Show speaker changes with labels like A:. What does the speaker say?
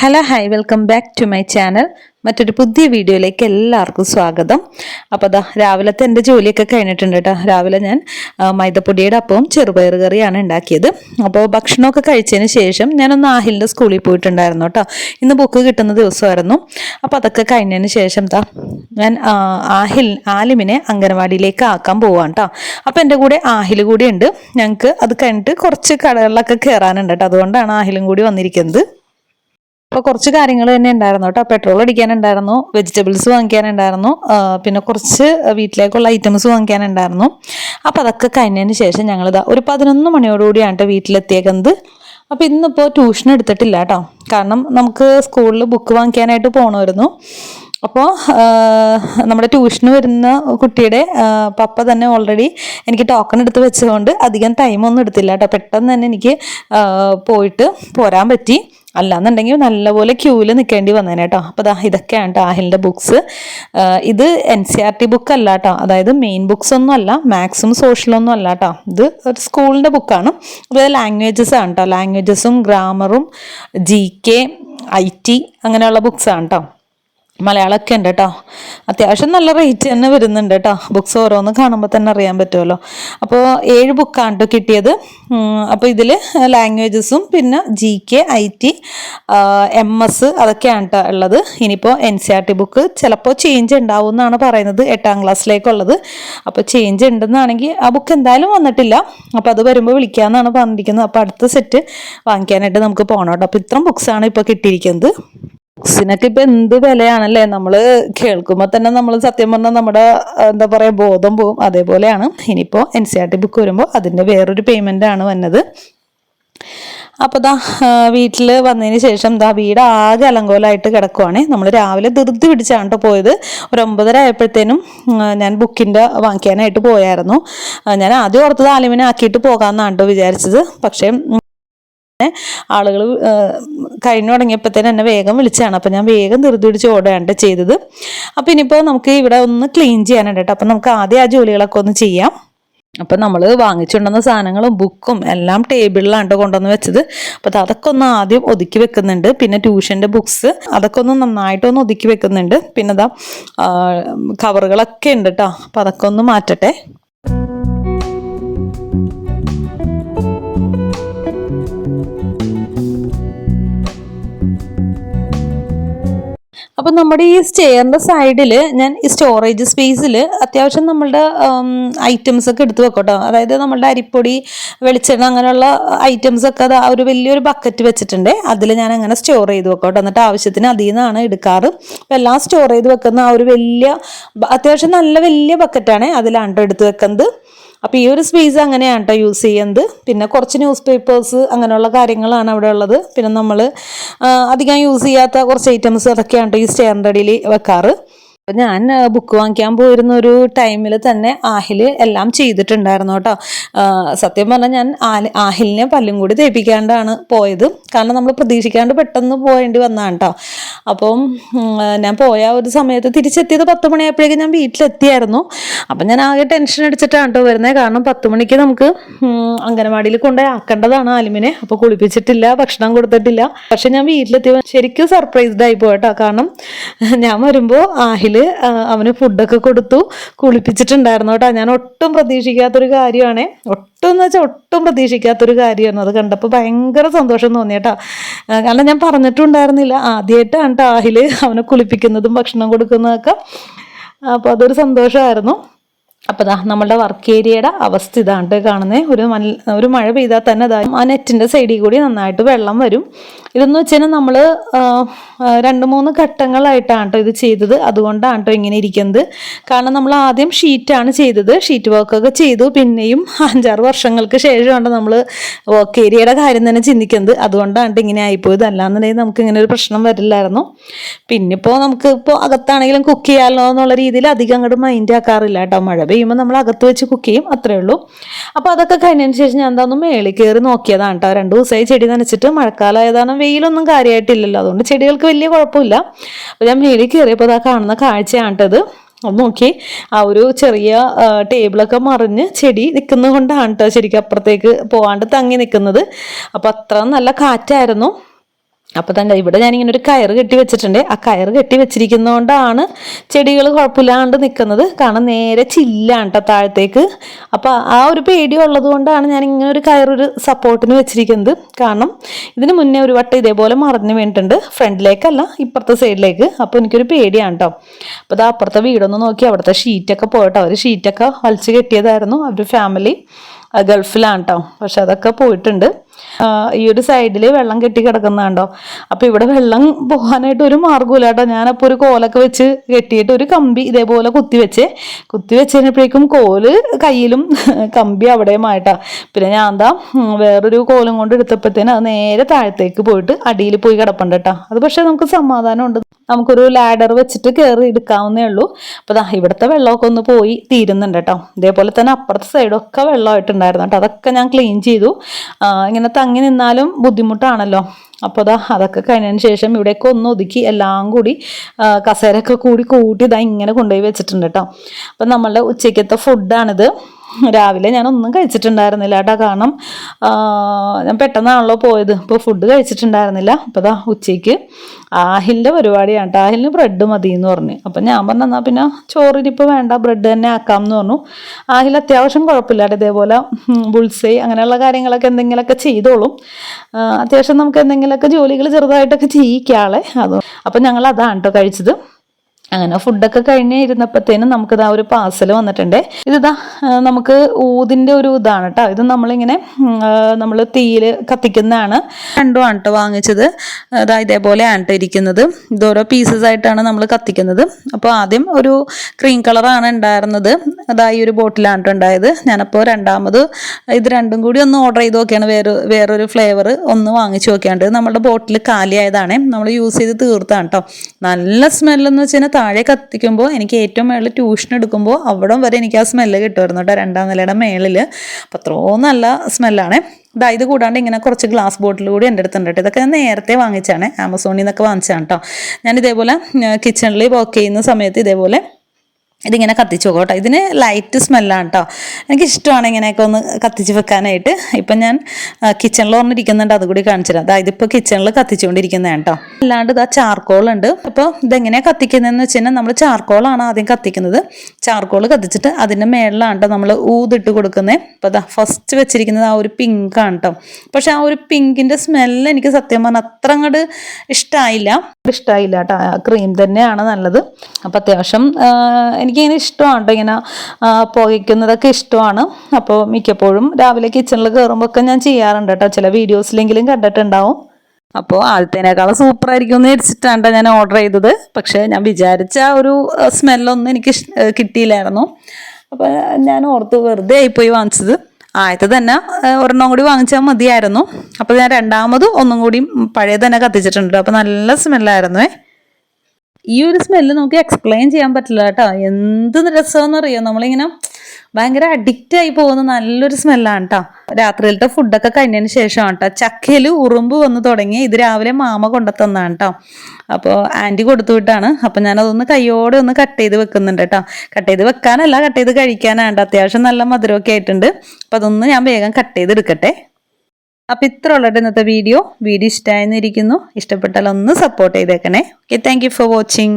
A: Hello hi welcome back to my channel. മറ്റൊരു പുതിയ വീഡിയോയിലേക്ക് എല്ലാവർക്കും സ്വാഗതം. അപ്പോൾ അതാ രാവിലത്തെ എന്റെ ജോലിയൊക്കെ കഴിഞ്ഞിട്ടുണ്ട് കേട്ടോ. രാവിലെ ഞാൻ മൈദപ്പൊടിയുടെ അപ്പവും ചെറുപയർ കറിയാണ് ഉണ്ടാക്കിയത്. അപ്പോൾ ഭക്ഷണമൊക്കെ കഴിച്ചതിന് ശേഷം ഞാനൊന്ന് ആഹിലിന്റെ സ്കൂളിൽ പോയിട്ടുണ്ടായിരുന്നു കേട്ടോ. ഇന്ന് ബുക്ക് കിട്ടുന്ന ദിവസമായിരുന്നു. അപ്പോൾ അതൊക്കെ കഴിഞ്ഞതിന് ശേഷം താ ഞാൻ ആഹിൽ ആലിമിനെ അംഗനവാടിയിലേക്ക് ആക്കാൻ പോവാണ് കേട്ടോ. അപ്പോൾ എന്റെ കൂടെ ആഹിൽ കൂടി ഉണ്ട് ഞങ്ങൾക്ക് അത് കഴിഞ്ഞിട്ട് കുറച്ച് കടകളിലൊക്കെ കയറാനുണ്ട് കേട്ടോ. അതുകൊണ്ടാണ് ആഹിലും കൂടി വന്നിരിക്കുന്നത്. അപ്പോൾ കുറച്ച് കാര്യങ്ങൾ തന്നെ ഉണ്ടായിരുന്നു കേട്ടോ. പെട്രോൾ അടിക്കാനുണ്ടായിരുന്നു വെജിറ്റബിൾസ് വാങ്ങിക്കാനുണ്ടായിരുന്നു പിന്നെ കുറച്ച് വീട്ടിലേക്കുള്ള ഐറ്റംസ് വാങ്ങിക്കാനുണ്ടായിരുന്നു. അപ്പോൾ അതൊക്കെ കഴിഞ്ഞതിന് ശേഷം ഞങ്ങളിതാ ഒരു പതിനൊന്ന് മണിയോടുകൂടിയാണ് കേട്ടോ വീട്ടിലെത്തിയേക്കുന്നത്. അപ്പോൾ ഇന്നിപ്പോൾ ട്യൂഷൻ എടുത്തിട്ടില്ല കേട്ടോ. കാരണം നമുക്ക് സ്കൂളിൽ ബുക്ക് വാങ്ങിക്കാനായിട്ട് പോകണമായിരുന്നു അപ്പോൾ നമ്മുടെ ട്യൂഷന് വരുന്ന കുട്ടിയുടെ പപ്പ തന്നെ ഓൾറെഡി എനിക്ക് ടോക്കൺ എടുത്ത് വെച്ചതുകൊണ്ട് അധികം ടൈമൊന്നും എടുത്തില്ല കേട്ടോ. പെട്ടെന്ന് തന്നെ എനിക്ക് പോയിട്ട് പോരാൻ പറ്റി. അല്ലാന്നുണ്ടെങ്കിൽ നല്ലപോലെ ക്യൂവിൽ നിൽക്കേണ്ടി വന്നേനെ കേട്ടോ അപ്പോൾ ദാ ഇതൊക്കെയാണ് കേട്ടോ ആഹിലിന്റെ ബുക്സ് ഇത് N C R T book അല്ല കേട്ടോ അതായത് മെയിൻ ബുക്സ് ഒന്നും അല്ല മാത്സും സോഷ്യലൊന്നും അല്ല കേട്ടോ ഇത് ഒരു സ്കൂളിന്റെ ബുക്കാണ് അതായത് ലാംഗ്വേജസ് ആണ് കേട്ടോ ലാംഗ്വേജസും ഗ്രാമറും ജി കെ ഐ ടി അങ്ങനെയുള്ള ബുക്സാണ് കേട്ടോ മലയാളമൊക്കെ ഉണ്ട് കേട്ടോ. അത്യാവശ്യം നല്ല റേറ്റ് തന്നെ വരുന്നുണ്ട് കേട്ടോ. ബുക്സ് ഓരോന്ന് കാണുമ്പോൾ തന്നെ അറിയാൻ പറ്റുമല്ലോ. അപ്പോൾ ഏഴ് ബുക്കാണ് കേട്ടോ കിട്ടിയത്. അപ്പോൾ ഇതിൽ ലാംഗ്വേജസും പിന്നെ G K I T M S അതൊക്കെയാണ് കേട്ടോ ഉള്ളത്. ഇനിയിപ്പോൾ N C R T book ചിലപ്പോൾ ചേഞ്ച് ഉണ്ടാവും എന്നാണ് പറയുന്നത്. എട്ടാം ക്ലാസ്സിലേക്കുള്ളത് അപ്പോൾ ചേഞ്ച് ഉണ്ടെന്നാണെങ്കിൽ ആ ബുക്ക് എന്തായാലും വന്നിട്ടില്ല. അപ്പോൾ അത് വരുമ്പോൾ വിളിക്കാമെന്നാണ് പറഞ്ഞിരിക്കുന്നത്. അപ്പോൾ അടുത്ത സെറ്റ് വാങ്ങിക്കാനായിട്ട് നമുക്ക് പോകണം കേട്ടോ. അപ്പോൾ ഇത്രയും ബുക്സാണ് ഇപ്പോൾ കിട്ടിയിരിക്കുന്നത്. ബുക്സിനൊക്കെ ഇപ്പൊ എന്ത് വിലയാണല്ലേ? നമ്മൾ കേൾക്കുമ്പോ തന്നെ നമ്മൾ സത്യം പറഞ്ഞാൽ നമ്മുടെ എന്താ പറയാ ബോധം പോവും. അതേപോലെയാണ് ഇനിയിപ്പോ N C R T book വരുമ്പോൾ അതിന്റെ വേറൊരു പേയ്മെന്റ് ആണ് വന്നത്. അപ്പോൾ ദാ വീട്ടിൽ വന്നതിന് ശേഷം ദാ വീട് ആകെ അലങ്കോലായിട്ട് കിടക്കുവാണ്. നമ്മൾ രാവിലെ ധൃതി പിടിച്ചാണ് കേട്ടോ പോയത്. ഒരു ഒമ്പതര ആയപ്പോഴത്തേനും ഞാൻ ബുക്കിന്റെ വാങ്ങിക്കാനായിട്ട് പോയായിരുന്നു. ഞാൻ ആദ്യം ഓർത്തത് ആലിമിനെ ആക്കിയിട്ട് പോകാമെന്നാണ് കേട്ടോ വിചാരിച്ചത്. പക്ഷേ ആളുകൾ കഴിഞ്ഞു തുടങ്ങിയപ്പോൾ തന്നെ എന്നെ വേഗം വിളിച്ചാണ്. അപ്പം ഞാൻ വേഗം ധൃതി പിടിച്ച് ഓടുകയാണ് ചെയ്തത്. അപ്പം ഇനിയിപ്പോൾ നമുക്ക് ഇവിടെ ഒന്ന് ക്ലീൻ ചെയ്യാനുണ്ട് കേട്ടോ. അപ്പം നമുക്ക് ആദ്യം ആ ജോലികളൊക്കെ ഒന്ന് ചെയ്യാം. അപ്പം നമ്മൾ വാങ്ങിച്ചുണ്ടെന്ന സാധനങ്ങളും ബുക്കും എല്ലാം ടേബിളിലാണ് കൊണ്ടുവന്ന് വെച്ചത്. അപ്പം അതൊക്കെ ഒന്ന് ആദ്യം ഒതുക്കി വെക്കുന്നുണ്ട്. പിന്നെ ട്യൂഷന്റെ ബുക്സ് അതൊക്കെ ഒന്ന് നന്നായിട്ടൊന്ന് ഒതുക്കി വെക്കുന്നുണ്ട്. പിന്നെ ഇതാ കവറുകളൊക്കെ ഉണ്ട് കേട്ടോ. അപ്പം അതൊക്കെ ഒന്ന് മാറ്റട്ടെ. അപ്പം നമ്മുടെ ഈ സ്റ്റെയറിന്റെ സൈഡിൽ ഞാൻ ഈ സ്റ്റോറേജ് സ്പേസിൽ അത്യാവശ്യം നമ്മളുടെ ഐറ്റംസ് ഒക്കെ എടുത്ത് വെക്കട്ടോ. അതായത് നമ്മളുടെ അരിപ്പൊടി വെളിച്ചെണ്ണ അങ്ങനെയുള്ള ഐറ്റംസ് ഒക്കെ അത് ഒരു വലിയൊരു ബക്കറ്റ് വെച്ചിട്ടുണ്ട്. അതിൽ ഞാൻ അങ്ങനെ സ്റ്റോർ ചെയ്ത് വെക്കോട്ടെ. എന്നിട്ട് ആവശ്യത്തിന് അതിൽ നിന്നാണ് എടുക്കാറ്. അപ്പം എല്ലാം സ്റ്റോർ ചെയ്ത് വെക്കുന്ന ആ ഒരു വലിയ അത്യാവശ്യം നല്ല വലിയ ബക്കറ്റാണ് അതിലാണ് എടുത്ത് വെക്കുന്നത്. അപ്പോൾ ഈ ഒരു സ്പേസ് അങ്ങനെയാണ് കേട്ടോ യൂസ് ചെയ്യുന്നത് പിന്നെ കുറച്ച് ന്യൂസ് പേപ്പേഴ്സ് അങ്ങനെയുള്ള കാര്യങ്ങളാണ് അവിടെ ഉള്ളത്. പിന്നെ നമ്മൾ അധികം യൂസ് ചെയ്യാത്ത കുറച്ച് ഐറ്റംസ് അതൊക്കെയാണ് കേട്ടോ ഈ സ്റ്റാൻഡേർഡിൽ വെക്കാറ്. അപ്പം ഞാൻ ബുക്ക് വാങ്ങിക്കാൻ പോയിരുന്ന ഒരു ടൈമിൽ തന്നെ ആഹിൽ എല്ലാം ചെയ്തിട്ടുണ്ടായിരുന്നു കേട്ടോ. സത്യം പറഞ്ഞാൽ ഞാൻ ആഹിലിനെ പല്ലും കൂടി തേപ്പിക്കാണ്ടാണ് പോയത്. കാരണം നമ്മൾ പ്രതീക്ഷിക്കാണ്ട് പെട്ടെന്ന് പോയേണ്ടി വന്നതാണ് കേട്ടോ. അപ്പം ഞാൻ പോയ ഒരു സമയത്ത് തിരിച്ചെത്തിയത് പത്ത് മണിയായപ്പോഴേക്കും ഞാൻ വീട്ടിലെത്തിയായിരുന്നു. അപ്പം ഞാൻ ആകെ ടെൻഷൻ അടിച്ചിട്ടാണ് കേട്ടോ വരുന്നത് കാരണം പത്ത് മണിക്ക് നമുക്ക് അംഗനവാടിയിൽ കൊണ്ടുപോയി ആക്കേണ്ടതാണ് ആലിമിനെ അപ്പോൾ കുളിപ്പിച്ചിട്ടില്ല ഭക്ഷണം കൊടുത്തിട്ടില്ല. പക്ഷെ ഞാൻ വീട്ടിലെത്തി. ശരിക്കും സർപ്രൈസ്ഡ് ആയി പോയിട്ടോ കാരണം ഞാൻ വരുമ്പോൾ ആഹിൽ ആ, അവന് ഫുഡൊക്കെ കൊടുത്തു കുളിപ്പിച്ചിട്ടുണ്ടായിരുന്നു കേട്ടോ ഞാൻ ഒട്ടും പ്രതീക്ഷിക്കാത്തൊരു കാര്യമാണ്. ഒട്ടും എന്ന് വെച്ചാൽ ഒട്ടും പ്രതീക്ഷിക്കാത്തൊരു കാര്യമായിരുന്നു. അത് കണ്ടപ്പോൾ ഭയങ്കര സന്തോഷം തോന്നി കേട്ടോ ആ, കാരണം ഞാൻ പറഞ്ഞിട്ടുണ്ടായിരുന്നില്ല. ആദ്യമായിട്ടാണ് കേട്ടോ അവനെ കുളിപ്പിക്കുന്നതും ഭക്ഷണം കൊടുക്കുന്നതൊക്കെ. അപ്പോൾ അതൊരു സന്തോഷമായിരുന്നു. അപ്പോൾ ദാ നമ്മളുടെ വർക്ക് ഏരിയയുടെ അവസ്ഥ ഇതാണ് ട്ടോ കാണുന്നത് ഒരു മൽ ഒരു മഴ പെയ്താൽ തന്നെ ദാ ആ നെറ്റിന്റെ സൈഡിൽ കൂടി നന്നായിട്ട് വെള്ളം വരും. ഇതെന്ന് വെച്ചാൽ നമ്മൾ രണ്ട് മൂന്ന് ഘട്ടങ്ങളായിട്ടാണ് ഇത് ചെയ്തത്. അതുകൊണ്ടാണ് ഇങ്ങനെ ഇരിക്കുന്നത്. കാരണം നമ്മൾ ആദ്യം ഷീറ്റാണ് ചെയ്തത്. ഷീറ്റ് വർക്കൊക്കെ ചെയ്തു. പിന്നെയും അഞ്ചാറ് വർഷങ്ങൾക്ക് ശേഷമാണ് നമ്മൾ വർക്ക് ഏരിയയുടെ കാര്യം തന്നെ ചിന്തിക്കുന്നത്. അതുകൊണ്ടാണ് ഇങ്ങനെ ആയിപ്പോയത്. അല്ലാന്നുണ്ടെങ്കിൽ നമുക്ക് ഇങ്ങനെ ഒരു പ്രശ്നം വരില്ലായിരുന്നു. പിന്നെ ഇപ്പോൾ നമുക്ക് ഇപ്പോൾ അകത്താണെങ്കിലും കുക്ക് ചെയ്യാമല്ലോ എന്നുള്ള രീതിയിൽ അധികം അങ്ങോട്ട് മൈൻഡ് ആക്കാറില്ല കേട്ടോ മഴ പെയ്യുമ്പോൾ നമ്മൾ അകത്ത് വെച്ച് കുക്ക് ചെയ്യും. അത്രേ ഉള്ളൂ. അപ്പോൾ അതൊക്കെ കഴിഞ്ഞതിന് ശേഷം ഞാൻ എന്താണെന്ന് മേളിൽ കയറി നോക്കിയതാണ് കേട്ടോ. രണ്ട് ദിവസമായി ചെടി നനച്ചിട്ട് മഴക്കാലമായതാണ് വെയിലൊന്നും കാര്യമായിട്ടില്ലല്ലോ. അതുകൊണ്ട് ചെടികൾക്ക് വലിയ കുഴപ്പമില്ല. അപ്പോൾ ഞാൻ മേളിൽ കയറിയപ്പോൾ അതാ കാണുന്ന കാഴ്ചയാണ് കേട്ടത്. ഒന്ന് നോക്കി ആ ഒരു ചെറിയ ടേബിളൊക്കെ മറിഞ്ഞ് ചെടി നിൽക്കുന്നത് കൊണ്ടാണ് കേട്ടോ ശരിക്കും അപ്പുറത്തേക്ക് പോകാണ്ട് തങ്ങി നിൽക്കുന്നത്. അപ്പോൾ അത്ര നല്ല കാറ്റായിരുന്നു. അപ്പോൾ തന്നെ ഇവിടെ ഞാനിങ്ങനെ ഒരു കയറ് കെട്ടി വെച്ചിട്ടുണ്ട്. ആ കയറ് കെട്ടി വെച്ചിരിക്കുന്നതുകൊണ്ടാണ് ചെടികൾ കുഴപ്പമില്ലാണ്ട് നിൽക്കുന്നത് കാരണം നേരെ ചില്ലാണ് കേട്ടോ താഴത്തേക്ക്. അപ്പോൾ ആ ഒരു പേടി ഉള്ളത് കൊണ്ടാണ് ഞാൻ ഇങ്ങനെ ഒരു കയറൊരു സപ്പോർട്ടിന് വെച്ചിരിക്കുന്നത്. കാരണം ഇതിന് മുന്നേ ഒരു വട്ടം ഇതേപോലെ മറിഞ്ഞു വീണിട്ടുണ്ട്. ഫ്രണ്ടിലേക്കല്ല ഇപ്പുറത്തെ സൈഡിലേക്ക്. അപ്പോൾ എനിക്കൊരു പേടിയാണ് കേട്ടോ അപ്പോൾ അത് അപ്പുറത്തെ വീടൊന്ന് നോക്കി അവിടുത്തെ ഷീറ്റൊക്കെ പോയിട്ടോ. അവർ ഷീറ്റൊക്കെ വലിച്ചു കെട്ടിയതായിരുന്നു. അവർ ഫാമിലി ഗൾഫിലാണ് കേട്ടോ പക്ഷെ അതൊക്കെ പോയിട്ടുണ്ട്. ഈ ഒരു സൈഡിൽ വെള്ളം കെട്ടി കിടക്കുന്നതാണ്ടോ അപ്പൊ ഇവിടെ വെള്ളം പോകാനായിട്ട് ഒരു മാർഗമില്ല കേട്ടോ ഞാനപ്പോൾ ഒരു കോലൊക്കെ വെച്ച് കെട്ടിയിട്ട് ഒരു കമ്പി ഇതേപോലെ കുത്തി വെച്ച് കുത്തി കോൽ കയ്യിലും കമ്പി അവിടെയുമായിട്ടാ. പിന്നെ ഞാൻ എന്താ വേറൊരു കോലും കൊണ്ട് എടുത്തപ്പോഴത്തേന് അത് നേരെ താഴത്തേക്ക് പോയിട്ട് അടിയിൽ പോയി കിടപ്പുണ്ട് കേട്ടോ അത് പക്ഷേ നമുക്ക് സമാധാനമുണ്ട്. നമുക്കൊരു ലാഡർ വെച്ചിട്ട് കയറി എടുക്കാവുന്നേ ഉള്ളൂ. അപ്പോൾ ഇവിടുത്തെ വെള്ളമൊക്കെ ഒന്ന് പോയി തീരുന്നുണ്ട് കേട്ടോ ഇതേപോലെ തന്നെ അപ്പുറത്തെ സൈഡൊക്കെ വെള്ളമായിട്ടുണ്ടായിരുന്നു കേട്ടോ അതൊക്കെ ഞാൻ ക്ലീൻ ചെയ്തു. ഇങ്ങനെ തങ്ങി നിന്നാലും ബുദ്ധിമുട്ടാണല്ലോ. അപ്പോൾ അതാ അതൊക്കെ കഴിഞ്ഞതിന് ശേഷം ഇവിടെയൊക്കെ ഒന്ന് ഒതുക്കി എല്ലാം കൂടി കസേരയൊക്കെ കൂടി കൂട്ടി ഇതാ ഇങ്ങനെ കൊണ്ടുപോയി വെച്ചിട്ടുണ്ട് കേട്ടോ അപ്പം നമ്മളുടെ ഉച്ചയ്ക്കത്തെ ഫുഡാണിത് രാവിലെ ഞാൻ ഒന്നും കഴിച്ചിട്ടുണ്ടായിരുന്നില്ല കേട്ടോ കാരണം ഞാൻ പെട്ടെന്നാണല്ലോ പോയത്. ഇപ്പോൾ ഫുഡ് കഴിച്ചിട്ടുണ്ടായിരുന്നില്ല. അപ്പോൾ ദാ ഉച്ചയ്ക്ക് ആഹിലിന്റെ പരിപാടിയാണ് കേട്ടോ ആഹിലിന് ബ്രെഡ് മതി എന്ന് പറഞ്ഞു. അപ്പം ഞാൻ പറഞ്ഞു എന്നാൽ പിന്നെ ചോറിനിപ്പോൾ വേണ്ട. ബ്രെഡ് തന്നെ ആക്കാം എന്ന് പറഞ്ഞു. ആഹിൽ അത്യാവശ്യം കുഴപ്പമില്ല ഇതേപോലെ ബുൾസൈ അങ്ങനെയുള്ള കാര്യങ്ങളൊക്കെ എന്തെങ്കിലുമൊക്കെ ചെയ്തോളും. അത്യാവശ്യം നമുക്ക് എന്തെങ്കിലുമൊക്കെ ജോലികൾ ചെറുതായിട്ടൊക്കെ ചെയ്യിക്കാളെ. അത് അപ്പം ഞങ്ങൾ അതാണ് കേട്ടോ കഴിച്ചത്. അങ്ങനെ ഫുഡൊക്കെ കഴിഞ്ഞ് ഇരുന്നപ്പോഴത്തേനും നമുക്കിതാ ഒരു പാർസൽ വന്നിട്ടുണ്ട്. ഇതിതാ ആ, നമുക്ക് ഊതിന്റെ ഒരു ഇതാണ് കേട്ടോ ഇത് നമ്മളിങ്ങനെ നമ്മൾ തീയിൽ കത്തിക്കുന്നതാണ്. രണ്ടുമാണ് കേട്ടോ വാങ്ങിച്ചത്. അതാ ഇതേപോലെയാണ് കേട്ടോ ഇരിക്കുന്നത്. ഇതോരോ പീസസ് ആയിട്ടാണ് നമ്മൾ കത്തിക്കുന്നത്. അപ്പോൾ ആദ്യം ഒരു ക്രീം കളറാണ് ഉണ്ടായിരുന്നത്. അതാ ഈ ഒരു ബോട്ടിലാണ് കേട്ടോ ഉണ്ടായത്. ഞാനപ്പോൾ രണ്ടാമത് ഇത് രണ്ടും കൂടി ഒന്ന് ഓർഡർ ചെയ്ത് നോക്കിയാണ്. വേറെ വേറൊരു ഫ്ലേവർ ഒന്ന് വാങ്ങിച്ചു നോക്കിയാണ്ട്. നമ്മുടെ ബോട്ടിൽ കാലിയായതാണ്. നമ്മൾ യൂസ് ചെയ്ത് തീർത്താണ് കേട്ടോ നല്ല സ്മെല്ലെന്ന് വെച്ച് കഴിഞ്ഞാൽ താഴെ കത്തിക്കുമ്പോൾ എനിക്ക് ഏറ്റവും മേളിൽ ട്യൂഷൻ എടുക്കുമ്പോൾ അവിടം വരെ എനിക്ക് ആ സ്മെല്ല് കിട്ടുമായിരുന്നു കേട്ടോ രണ്ടാം നിലയുടെ മേളിൽ അപ്പോൾ അത്രയോ നല്ല സ്മെല്ലാണ് ഇതാ ഇത് കൂടാണ്ട് ഇങ്ങനെ കുറച്ച് ഗ്ലാസ് ബോട്ടിൽ കൂടി എന്റെ അടുത്തുണ്ട് കേട്ടോ. ഇതൊക്കെ ഞാൻ നേരത്തെ വാങ്ങിച്ചാണ് ആമസോണിൽ നിന്നൊക്കെ വാങ്ങിച്ചാണ് കേട്ടോ. ഞാൻ ഇതേപോലെ കിച്ചണിൽ വർക്ക് ചെയ്യുന്ന സമയത്ത് ഇതേപോലെ ഇതിങ്ങനെ കത്തിച്ച് വെക്കും കേട്ടോ. ഇതിന് ലൈറ്റ് സ്മെല്ലാണ് കേട്ടോ എനിക്ക് ഇഷ്ടമാണ് ഇങ്ങനെയൊക്കെ ഒന്ന് കത്തിച്ച് വെക്കാനായിട്ട്. ഇപ്പം ഞാൻ കിച്ചണിൽ ഓർന്നിരിക്കുന്നുണ്ട് അതുകൂടി കാണിച്ചു തരാം അതായത് ഇപ്പോൾ കിച്ചണിൽ കത്തിച്ചുകൊണ്ടിരിക്കുന്നതാണ് കേട്ടോ അല്ലാണ്ട് ഇതാ ചാർക്കോൾ ഉണ്ട്. അപ്പോൾ ഇതെങ്ങനെയാണ് കത്തിക്കുന്നതെന്ന് വെച്ച് കഴിഞ്ഞാൽ നമ്മൾ ചാർക്കോളാണ് ആദ്യം കത്തിക്കുന്നത്. ചാർക്കോൾ കത്തിച്ചിട്ട് അതിന്റെ മേളിലാണ് കേട്ടോ നമ്മൾ ഊതിട്ട് കൊടുക്കുന്നത് അപ്പോൾ അതാ ഫസ്റ്റ് വെച്ചിരിക്കുന്നത് ആ ഒരു പിങ്കാണ് കേട്ടോ പക്ഷെ ആ ഒരു പിങ്കിന്റെ സ്മെല്ല് എനിക്ക് സത്യം പറഞ്ഞാൽ അത്ര അങ്ങോട്ട് ഇഷ്ടമായില്ല ഇഷ്ടമായില്ല കേട്ടോ ക്രീം തന്നെയാണ് നല്ലത്. അപ്പോൾ അത്യാവശ്യം എനിക്കിങ്ങനെ ഇഷ്ടമാണ് കേട്ടോ ഇങ്ങനെ പുകയ്ക്കുന്നതൊക്കെ ഇഷ്ടമാണ്. അപ്പോൾ മിക്കപ്പോഴും രാവിലെ കിച്ചണിൽ കയറുമ്പോൾ ഒക്കെ ഞാൻ ചെയ്യാറുണ്ട് കേട്ടോ. ചില വീഡിയോസിലെങ്കിലും കണ്ടിട്ടുണ്ടാവും. അപ്പോൾ ആദ്യത്തേനേക്കാളും സൂപ്പർ ആയിരിക്കും എന്ന് വിചാരിച്ചിട്ടാണ് ട്ടോ ഞാൻ ഓർഡർ ചെയ്തത്. പക്ഷേ ഞാൻ വിചാരിച്ച ഒരു സ്മെല്ലൊന്നും എനിക്ക് കിട്ടിയില്ലായിരുന്നു. അപ്പോൾ ഞാൻ ഓർത്ത് വെറുതെ ആയിപ്പോയി വാങ്ങിച്ചത്. ആദ്യത്തെ തന്നെ ഒരെണ്ണം കൂടി വാങ്ങിച്ചാൽ മതിയായിരുന്നു. അപ്പോൾ ഞാൻ രണ്ടാമത് ഒന്നും കൂടി പഴയ തന്നെ കത്തിച്ചിട്ടുണ്ട്. അപ്പോൾ നല്ല സ്മെല്ലായിരുന്നേ ഈ ഒരു സ്മെല്ല് നമുക്ക് എക്സ്പ്ലെയിൻ ചെയ്യാൻ പറ്റില്ല കേട്ടോ. എന്ത് രസമെന്ന് അറിയാം നമ്മളിങ്ങനെ ഭയങ്കര അഡിക്റ്റ് ആയി പോകുന്ന നല്ലൊരു സ്മെല്ലാണ് കേട്ടോ രാത്രിയിലത്തെ ഫുഡൊക്കെ കഴിഞ്ഞതിന് ശേഷമാണ് കേട്ടോ ചക്കയിൽ ഉറുമ്പ് വന്ന് തുടങ്ങി ഇത് രാവിലെ മാമ കൊണ്ടുത്തന്നാണ് കേട്ടോ അപ്പോൾ ആന്റി കൊടുത്തു വിട്ടാണ്. അപ്പോൾ ഞാനതൊന്ന് കയ്യോടെ ഒന്ന് കട്ട് ചെയ്ത് വെക്കുന്നുണ്ട് കേട്ടോ കട്ട് ചെയ്ത് വെക്കാനല്ല കട്ട് ചെയ്ത് കഴിക്കാനാണ് അത്യാവശ്യം നല്ല മധുരമൊക്കെ ആയിട്ടുണ്ട്. അപ്പോൾ അതൊന്ന് ഞാൻ വേഗം കട്ട് ചെയ്ത് എടുക്കട്ടെ അപ്പോൾ ഇത്ര ഉള്ളത് ഇന്നത്തെ വീഡിയോ വീഡിയോ ഇഷ്ടമായെന്നിരിക്കുന്നു ഇഷ്ടപ്പെട്ടാൽ ഒന്ന് സപ്പോർട്ട് ചെയ്തേക്കണേ. Okay thank for watching